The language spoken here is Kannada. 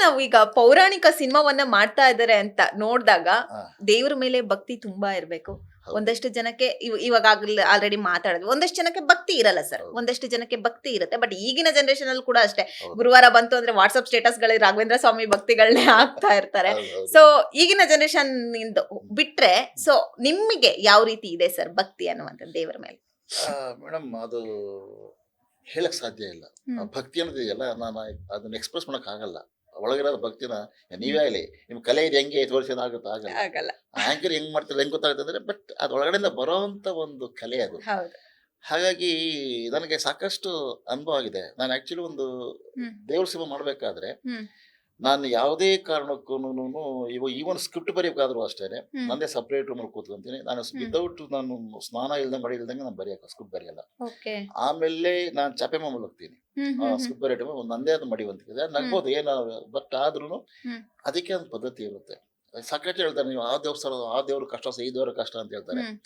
ನಾವು ಈಗ ಪೌರಾಣಿಕ ಸಿನಿಮಾವನ್ನ ಮಾಡ್ತಾ ಇದ್ದಾರೆ ಅಂತ ನೋಡಿದಾಗ. ದೇವ್ರ ಮೇಲೆ ಭಕ್ತಿ ತುಂಬಾ ಇರ್ಬೇಕು. ಒಂದಷ್ಟು ಜನಕ್ಕೆ ಇವ್- ಇವಾಗ ಆಲ್ರೆಡಿ ಮಾತಾಡಿದ್ವಿ. ಒಂದಷ್ಟು ಜನಕ್ಕೆ ಭಕ್ತಿ ಇರಲ್ಲ ಸರ್ ಒಂದಷ್ಟು ಜನಕ್ಕೆ ಭಕ್ತಿ ಇರುತ್ತೆ. ಬಟ್ ಈಗಿನ ಜನರೇಷನ್ ಅಲ್ಲಿ ಕೂಡ ಅಷ್ಟೇ. ಗುರುವಾರ ಬಂತು ಅಂದ್ರೆ ವಾಟ್ಸ್ಆಪ್ ಸ್ಟೇಟಸ್ಗಳಲ್ಲಿ ರಾಘವೇಂದ್ರ ಸ್ವಾಮಿ ಭಕ್ತಿಗಳನ್ನೇ ಹಾಕ್ತಾ ಇರ್ತಾರೆ. ಸೊ ಈಗಿನ ಜನರೇಷನ್ ಇಂದ ಬಿಟ್ರೆ ಸೊ ನಿಮಗೆ ಯಾವ ರೀತಿ ಇದೆ ಸರ್ ಭಕ್ತಿ ಅನ್ನುವಂಥದ್ದು ದೇವರ ಮೇಲೆ? ಮೇಡಮ್ ಅದು ಹೇಳಕ್ ಸಾಧ್ಯ ಇಲ್ಲ. ಭಕ್ತಿ ಅನ್ನೋದು ಇದೆಯಲ್ಲ ನಾನು ಅದನ್ನ ಎಕ್ಸ್ಪ್ರೆಸ್ ಮಾಡಕ್ ಆಗಲ್ಲ. ಒಳಗಿರೋ ಭಕ್ತಿನ ನೀವೇ ಆಗಲಿ. ನಿಮ್ ಕಲೆ ಇದು ಹೆಂಗೆ ತೋರಿಸಿ ಆಗುತ್ತಾ ಆಗಲ್ಲ ಆಗಲ್ಲ ಆಂಕರ್ ಹೆಂಗ್ ಮಾಡ್ತಾರೆ ಹೆಂಗ್ ಗೊತ್ತಾಗುತ್ತೆ ಅಂದ್ರೆ ಬಟ್ ಅದ್ ಒಳಗಡೆಯಿಂದ ಬರೋಂತ ಒಂದು ಕಲೆ ಅದು. ಹಾಗಾಗಿ ನನಗೆ ಸಾಕಷ್ಟು ಅನುಭವ ಆಗಿದೆ. ನಾನು ಆಕ್ಚುಲಿ ಒಂದು. ದೇವ್ರ ಸಿಂಹ ಮಾಡ್ಬೇಕಾದ್ರೆ. ನಾನು ಯಾವುದೇ ಕಾರಣಕ್ಕೂ ಇವಾಗ ಈವನ್ ಸ್ಕ್ರಿಪ್ಟ್ ಬರೆಯಬೇಕಾದ್ರೂ ಅಷ್ಟೇ. ನಂದೇ ಸಪ್ರೇಟ್ ರೂಮಲ್ಲಿ ಕೂತ್ಕೊಂತೀನಿ. ನಾನು. ವಿತೌಟ್ ನಾನು ಸ್ನಾನ ಇಲ್ಲದೆ ಮಡಿ ಇಲ್ದಂಗೆ ನಾನು ಬರೆಯಕ್ಕೆ ಸ್ಕ್ರಿಪ್ಟ್ ಬರೆಯಲ್ಲ. ಆಮೇಲೆ ನಾನು ಚಾಪೆ ಮಾಮೂಲಿ ಹೋಗ್ತೀನಿ ಸ್ಕ್ರಿಪ್ಟ್ ಬರೆಯೋ ಟೈಮ್ ಒಂದು ನಂದೇ ಅದು ಮಡಿವಂತಿದೆ ನಗ್ಬೋದು ಏನ ಬಟ್ ಆದ್ರೂ. ಅದಕ್ಕೆ ಒಂದು ಪದ್ಧತಿ ಇರುತ್ತೆ. ಸಾಕಷ್ಟು ಹೇಳ್ತಾರೆ ನೀವು ಆ ದೇವಸ್ಥಾನ ಆ ದೇವ್ರ ಕಷ್ಟ ಈ ದೇವ್ರ ಕಷ್ಟ ಅಂತ ಹೇಳ್ತಾರೆ.